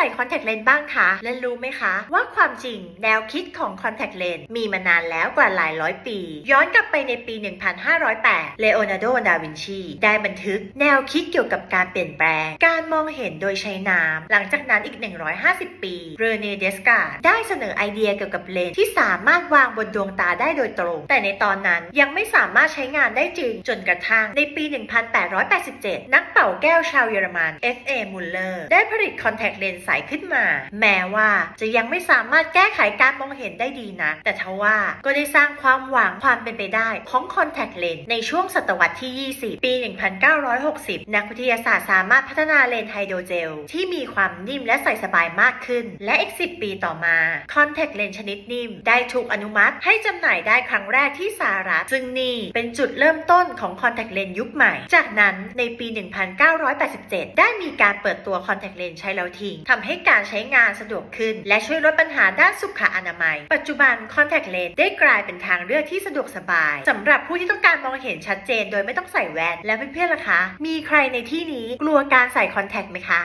ใส่คอนแทคเลนส์บ้างคะและรู้ไหมคะ ว่าความจริงแนวคิดของคอนแทคเลนส์มีมานานแล้วกว่าหลายร้อยปี ย้อนกลับไปในปี 1508 เลโอนาร์โด ดาวินชี ได้บันทึกแนวคิดเกี่ยวกับการเปลี่ยนแปลง การมองเห็นโดยใช้น้ำ หลังจากนั้นอีก 150 ปี เรเนเดสกาได้เสนอไอเดียเกี่ยวกับเลนส์ที่สามารถวางบนดวงตาได้โดยตรง แต่ในตอนนั้นยังไม่สามารถใช้งานได้จริง จนกระทั่งในปี 1887 นักเป่าแก้วชาวเยอรมัน F.A. Muller ได้ผลิตคอนแทคเลนส์ใสขึ้นมา แม้ว่าจะยังไม่สามารถแก้ไขการมองเห็นได้ดีนะ แต่ทว่าก็ได้สร้างความหวังความเป็นไปได้ของคอนแทคเลนส์ในช่วงศตวรรษที่ 20 ปี 1960 นักวิทยาศาสตร์สามารถพัฒนาเลนส์ไฮโดรเจล ที่มีความนิ่มและใส่สบายมากขึ้น และอีก 10 ปีต่อมาคอนแทคเลนส์ชนิดนิ่ม ได้ถูกอนุมัติให้จำหน่ายได้ครั้งแรกที่สหรัฐซึ่งนี่เป็นจุดเริ่มต้นของคอนแทคเลนส์ยุคใหม่ จากนั้นในปี 1987 ได้มีการเปิดตัวคอนแทคเลนส์ใช้แล้วทิ้งทำให้การใช้งานสะดวกขึ้น และช่วยลดปัญหาด้านสุขอนามัย ปัจจุบันคอนแทคเลนส์ได้กลายเป็นทางเลือกที่สะดวกสบายสำหรับผู้ที่ต้องการมองเห็นชัดเจน โดยไม่ต้องใส่แว่น และเพื่อนๆล่ะคะ มีใครในที่นี้กลัวการใส่คอนแทคไหมคะ